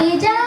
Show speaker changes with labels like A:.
A: 시작!